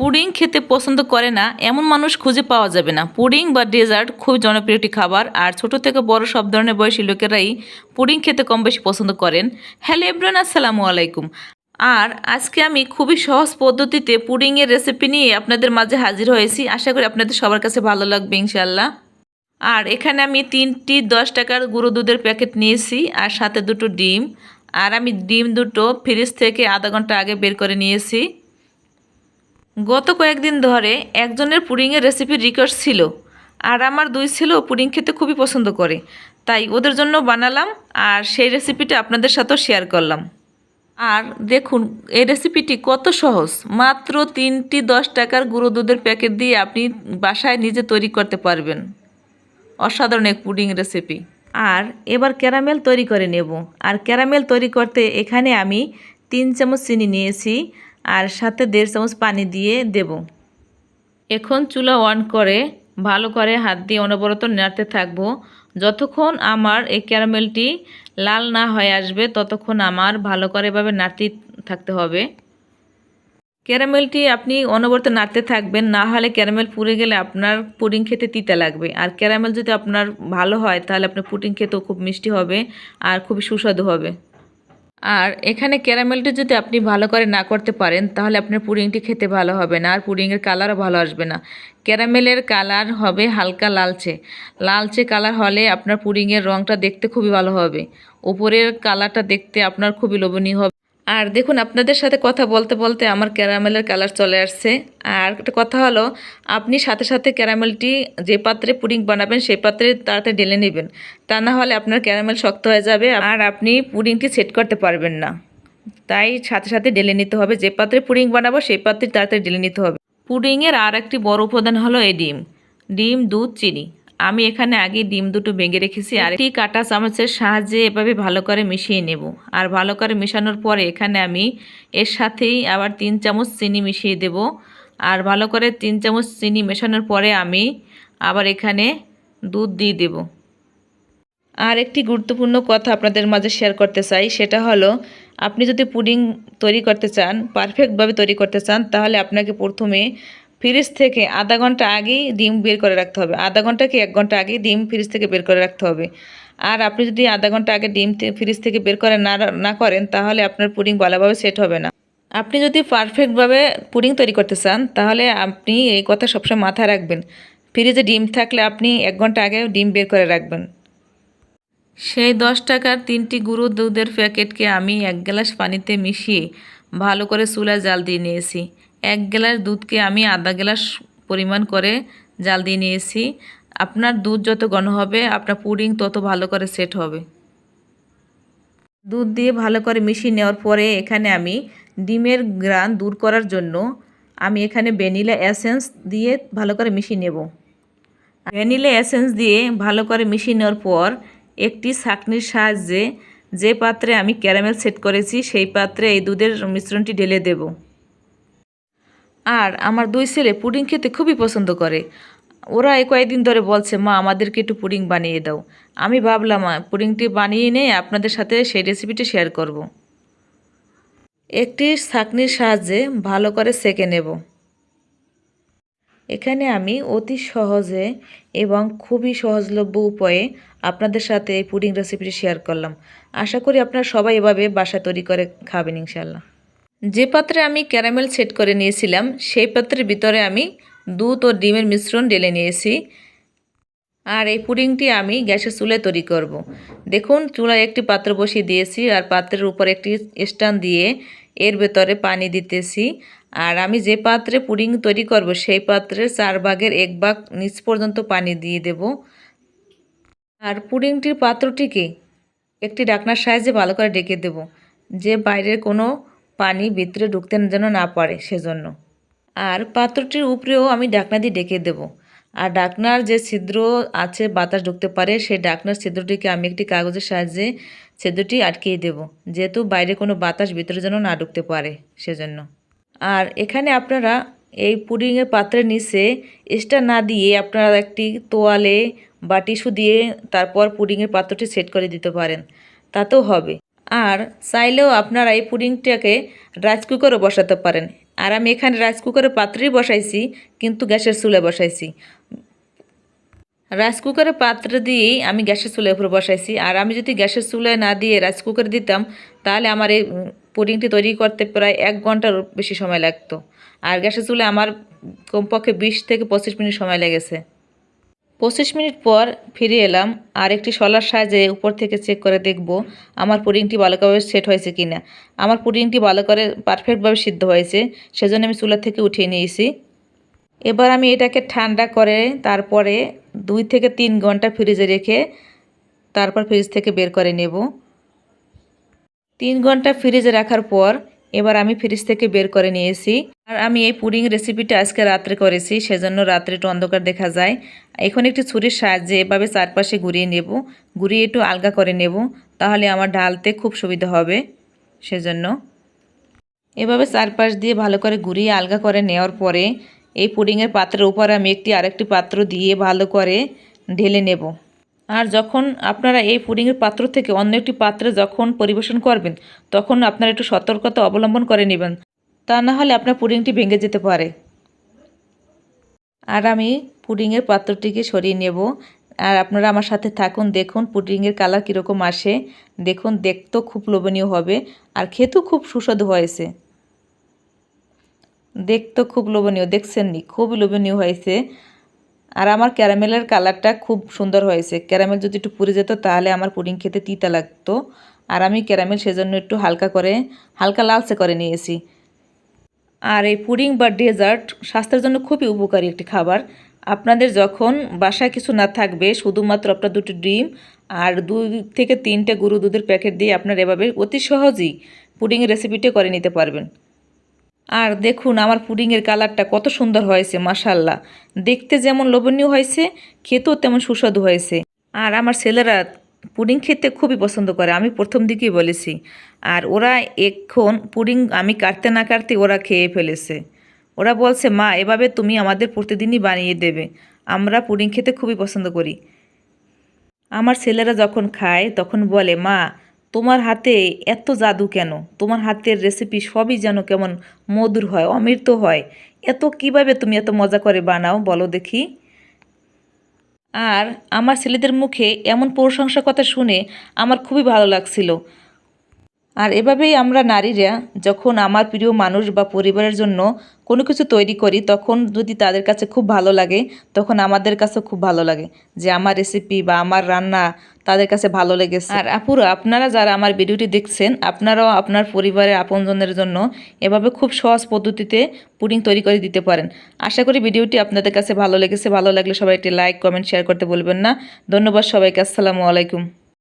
Pudding খেতে পছন্দ করে না, এমন মানুষ খুঁজে পাওয়া যাবে না। পুডিং বা ডেজার্ট খুব জনপ্রিয় একটি খাবার, আর ছোট থেকে বড় সব ধরনের বয়সী লোকেরাই পুডিং খেতে কম বেশি পছন্দ করেন। হ্যালো এভরান আসসালামু আলাইকুম। আর আজকে আমি খুবই সহজ পদ্ধতিতে পুডিংয়ের রেসিপি নিয়ে আপনাদের মাঝে হাজির হয়েছি। আশা করি আপনাদের সবার কাছে ভালো লাগবে ইনশাল্লাহ আর এখানে আমি তিনটি দশ টাকার গুঁড়ো দুধের প্যাকেট নিয়েছি, আর সাথে দুটো ডিম। আর আমি ডিম দুটো ফ্রিজ থেকে আধা ঘণ্টা আগে বের করে নিয়েছি। গত কয়েকদিন ধরে একজনের পুডিংয়ের রেসিপির রিকোয়েস্ট ছিল, আর আমার দুই ছিল পুডিং খেতে খুবই পছন্দ করে। তাই ওদের জন্য বানালাম, আর সেই রেসিপিটা আপনাদের সাথেও শেয়ার করলাম। আর দেখুন, এই রেসিপিটি কত সহজ। মাত্র তিনটি দশ টাকার গুঁড়ো দুধের প্যাকেট দিয়ে আপনি বাসায় নিজে তৈরি করতে পারবেন। অসাধারণ এক পুডিং রেসিপি আর এবার ক্যারামেল তৈরি করে নেব। আর ক্যারামেল তৈরি করতে এখানে আমি তিন চামচ চিনি নিয়েছি আর সাথে দেড় চামচ পানি দিয়ে দেব। এখন চুলা অন করে ভালো করে হাত দিয়ে অনবরত নাড়তে থাকব। যতক্ষণ আমার এই ক্যারামেলটি লাল না হয়ে আসবে, ততক্ষণ আমার ভালো করে এভাবে নাড়তেই থাকতে হবে। ক্যারামেলটি আপনি অনবরত নাড়তে থাকবেন, না হলে ক্যারামেল পুড়ে গেলে আপনার পুডিং খেতে তিতা লাগবে। আর ক্যারামেল যদি আপনার ভালো হয়, তাহলে আপনার পুডিং খেতেও খুব মিষ্টি হবে আর খুবই সুস্বাদু হবে। আর এখানে ক্যারামেলটা যদি আপনি ভালো করে না করতে পারেন, তাহলে আপনার পুডিংটি খেতে ভালো হবে না, আর পুডিংয়ের কালারও ভালো আসবে না। ক্যারামেলের কালার হবে হালকা লালচে। লালচে কালার হলে আপনার পুডিংয়ের রঙটা দেখতে খুবই ভালো হবে। উপরের কালারটা দেখতে আপনার খুবই লোভনীয় হবে। আর দেখুন, আপনাদের সাথে কথা বলতে বলতে আমার ক্যারামেলের কালার চলে আসছে। আর একটা কথা হলো, আপনি সাথে সাথে ক্যারামেলটি যে পাত্রে পুডিং বানাবেন, সেই পাত্রে তাড়াতাড়ি ঢেলে নেবেন। তা না হলে আপনার ক্যারামেল শক্ত হয়ে যাবে, আর আপনি পুডিংটি সেট করতে পারবেন না। তাই সাথে সাথে ঢেলে নিতে হবে। যে পাত্রে পুডিং বানাবো, সেই পাত্রে তাড়াতাড়ি ঢেলে নিতে হবে। পুডিংয়ের আর একটি বড় উপাদান হলো এই ডিম। ডিম, দুধ, চিনি। আমি এখানে আগে ডিম দুটো ভেঙে রেখেছি আর একটি কাঁটা চামচের সাহায্যে এভাবে ভালো করে মিশিয়ে নেব। আর ভালো করে মেশানোর পরে এখানে আমি এর সাথেই আবার তিন চামচ চিনি মিশিয়ে দেব। আর ভালো করে তিন চামচ চিনি মেশানোর পরে আমি আবার এখানে দুধ দিয়ে দেব। আর একটি গুরুত্বপূর্ণ কথা আপনাদের মাঝে শেয়ার করতে চাই, সেটা হলো, আপনি যদি পুডিং তৈরি করতে চান পারফেক্টভাবে তৈরি করতে চান, তাহলে আপনাকে প্রথমে ফ্রিজ থেকে আধা ঘণ্টা আগেই ডিম বের করে রাখতে হবে। আধা ঘণ্টা কি এক ঘণ্টা আগে ডিম ফ্রিজ থেকে বের করে রাখতে হবে? আর আপনি যদি আধা ঘণ্টা আগে ডিম ফ্রিজ থেকে বের করে না না করেন, তাহলে আপনার পুডিং ভালোভাবে সেট হবে না। আপনি যদি পারফেক্টভাবে পুডিং তৈরি করতে চান, তাহলে আপনি এই কথা সবসময় মাথায় রাখবেন। ফ্রিজে ডিম থাকলে আপনি এক ঘণ্টা আগে ডিম বের করে রাখবেন। সেই দশ টাকার তিনটি গুঁড়ো দুধের প্যাকেটকে আমি এক গ্লাস পানিতে মিশিয়ে ভালো করে চুলায় জাল দিয়ে নিয়েছি। এক গ্লাস দুধকে আমি আধা গ্লাস পরিমাণ করে জাল দিয়ে নিয়েছি। আপনার দুধ যত ঘন হবে, আপনার পুডিং তত ভালো করে সেট হবে। দুধ দিয়ে ভালো করে মিশিয়ে নেওয়ার পরে এখানে আমি ডিমের গ্রান দূর করার জন্য আমি এখানে ভ্যানিলা এসেন্স দিয়ে ভালো করে মিশিয়ে নেব। ভ্যানিলা এসেন্স দিয়ে ভালো করে মিশিয়ে নেওয়ার পর একটি ছাঁকনির সাহায্যে যে পাত্রে আমি ক্যারামেল সেট করেছি, সেই পাত্রে এই দুধের মিশ্রণটি ঢেলে দেব। আর আমার দুই ছেলে পুডিং খেতে খুবই পছন্দ করে। ওরা এই কয়েকদিন ধরে বলছে, মা, আমাদেরকে একটু পুডিং বানিয়ে দাও। আমি ভাবলাম পুডিংটি বানিয়ে নিয়ে আপনাদের সাথে সেই রেসিপিটি শেয়ার করব। একটি ছাঁকনির সাহায্যে ভালো করে সেকে নেব। এখানে আমি অতি সহজে এবং খুবই সহজলভ্য উপায়ে আপনাদের সাথে এই পুডিং রেসিপিটি শেয়ার করলাম। আশা করি আপনারা সবাই এভাবে বাসা তৈরি করে খাবেন ইনশাল্লাহ যে পাত্রে আমি ক্যারামেল সেট করে নিয়েছিলাম, সেই পাত্রের ভিতরে আমি দুধ ও ডিমের মিশ্রণ ঢেলে নিয়েছি। আর এই পুডিংটি আমি গ্যাসের চুলে তৈরি করব। দেখুন, চুলায় একটি পাত্র বসিয়ে দিয়েছি আর পাত্রের উপর একটি স্ট্যান্ড দিয়ে এর ভেতরে পানি দিতেছি। আর আমি যে পাত্রে পুডিং তৈরি করব, সেই পাত্রের চার ভাগের এক ভাগ নিচ পর্যন্ত পানি দিয়ে দেব। আর পুডিংটির পাত্রটিকে একটি ডাকনার সাহায্যে ভালো করে ডেকে দেব, যে বাইরের কোনো পানি ভিতরে ঢুকতে যেন না পারে সেজন্য। আর পাত্রটির উপরেও আমি ডাকনা দিয়ে ডেকে দেব। আর ডাকনার যে ছিদ্র আছে, বাতাস ঢুকতে পারে, সেই ডাকনার ছিদ্রটিকে আমি একটি কাগজের সাহায্যে ছিদ্রটি আটকিয়ে দেব, যেহেতু বাইরে কোনো বাতাস ভিতরে যেন না ঢুকতে পারে সেজন্য। আর এখানে আপনারা এই পুডিংয়ের পাত্রের নিচে স্টার না দিয়ে আপনারা একটি তোয়ালে বা টিস্যু দিয়ে তারপর পুডিংয়ের পাত্রটি সেট করে দিতে পারেন। তাতেও হবে। আর চাইলেও আপনারা এই পুডিংটাকে রাইস কুকারও বসাতে পারেন। আর আমি এখানে রাইস কুকারের পাত্রেই বসাইছি, কিন্তু গ্যাসের চুলে বসাইছি। রাইস কুকারের পাত্র দিয়েই আমি গ্যাসের চুলের উপরে বসাইছি। আর আমি যদি গ্যাসের চুলে না দিয়ে রাইস কুকারে দিতাম, তাহলে আমার এই পুডিংটি তৈরি করতে প্রায় এক ঘণ্টার বেশি সময় লাগতো। আর গ্যাসের চুলে আমার কমপক্ষে বিশ থেকে পঁচিশ মিনিট সময় লেগেছে। পঁচিশ মিনিট পর ফিরে এলাম। আর একটি শলার সাহায্যে উপর থেকে চেক করে দেখব, আমার পুডিংটি ভালোভাবে সেট হয়েছে কি না আমার পুডিংটি ভালো করে পারফেক্টভাবে সিদ্ধ হয়েছে, সেজন্য আমি চুলা থেকে উঠিয়ে নিয়েছি। এবার আমি এটাকে ঠান্ডা করে তারপরে দুই থেকে তিন ঘণ্টা ফ্রিজে রেখে তারপর ফ্রিজ থেকে বের করে নেব। তিন ঘণ্টা ফ্রিজে রাখার পর এবার আমি ফ্রিজ থেকে বের করে নিয়েছি। আর আমি এই পুডিং রেসিপিটা আজকে রাত্রে করেছি, সেজন্য রাত্রে একটু অন্ধকার দেখা যায়। এখন একটি ছুরির সাহায্যে এভাবে চারপাশে ঘুরিয়ে নেব, ঘুরিয়ে একটু আলগা করে নেব, তাহলে আমার ঢালতে খুব সুবিধা হবে, সেজন্য। এভাবে চারপাশ দিয়ে ভালো করে ঘুরিয়ে আলগা করে নেওয়ার পরে এই পুডিংয়ের পাত্রের উপরে আমি একটি আরেকটি পাত্র দিয়ে ভালো করে ঢেলে নেব। আর যখন আপনারা এই পুডিংয়ের পাত্র থেকে অন্য একটি পাত্রে যখন পরিবেশন করবেন, তখন আপনারা একটু সতর্কতা অবলম্বন করে নেবেন। তা না হলে আপনার পুডিংটি ভেঙে যেতে পারে। আর আমি পুডিংয়ের পাত্রটিকে সরিয়ে নেব। আর আপনারা আমার সাথে থাকুন, দেখুন পুডিংয়ের কালার কীরকম আসে। দেখুন, দেখতেও খুব লোভনীয় হবে। আর খেতেও খুব সুস্বাদু হয়েছে। দেখতেও খুব লোভনীয় দেখছেন নি খুব লোভনীয় হয়েছে। আর আমার ক্যারামেলের কালারটা খুব সুন্দর হয়েছে। ক্যারামেল যদি একটু পুড়ে যেত তাহলে আমার পুডিং খেতে তিতা লাগতো। আর আমি ক্যারামেল সেজন্য একটু হালকা করে, হালকা লালচে করে নিয়েছি। আর এই পুডিং বা ডেজার্ট স্বাস্থ্যের জন্য খুবই উপকারী একটি খাবার। আপনাদের যখন বাসায় কিছু না থাকবে, শুধুমাত্র আপনার দুটো ডিম আর দুই থেকে তিনটে গরু দুধের প্যাকেট দিয়ে আপনার এভাবে অতি সহজেই পুডিংয়ের রেসিপিটা করে নিতে পারবেন। আর দেখুন, আমার পুডিংয়ের কালারটা কত সুন্দর হয়েছে মাশাল্লাহ দেখতে যেমন লোভনীয় হয়েছে, খেতেও তেমন সুস্বাদু হয়েছে। আর আমার ছেলেরা পুডিং খেতে খুবই পছন্দ করে, আমি প্রথম দিকেই বলেছি। আর ওরা এখন পুডিং আমি কাটতে না কাটতে ওরা খেয়ে ফেলেছে। ওরা বলছে, মা, এভাবে তুমি আমাদের প্রতিদিনই বানিয়ে দেবে। আমরা পুডিং খেতে খুবই পছন্দ করি। আমার ছেলেরা যখন খায়, তখন বলে, মা, তোমার হাতে এত জাদু কেন? তোমার হাতের রেসিপি সবই যেন কেমন মধুর হয়, অমৃত হয়। এত কীভাবে তুমি এত মজা করে বানাও, বলো দেখি? আর আমার ছেলেদের মুখে এমন প্রশংসা কথা শুনে আমার খুবই ভালো লাগছিল। আর এভাবেই আমরা নারীরা যখন আমার প্রিয় মানুষ বা পরিবারের জন্য কোনো কিছু তৈরি করি, তখন যদি তাদের কাছে খুব ভালো লাগে, তখন আমাদের কাছে খুব ভালো লাগে যে আমার রেসিপি বা আমার রান্না তাদের কাছে ভালো লেগেছে। আর আপুরা, আপনারা যারা আমার ভিডিওটি দেখছেন, আপনারাও আপনার পরিবারের আপনজনদের জন্য এভাবে খুব সহজ পদ্ধতিতে পুডিং তৈরি করে দিতে পারেন। আশা করি ভিডিওটি আপনাদের কাছে ভালো লেগেছে। ভালো লাগলে সবাই একটি লাইক কমেন্ট শেয়ার করতে বলবেন না। ধন্যবাদ সবাইকে। আসসালামু আলাইকুম।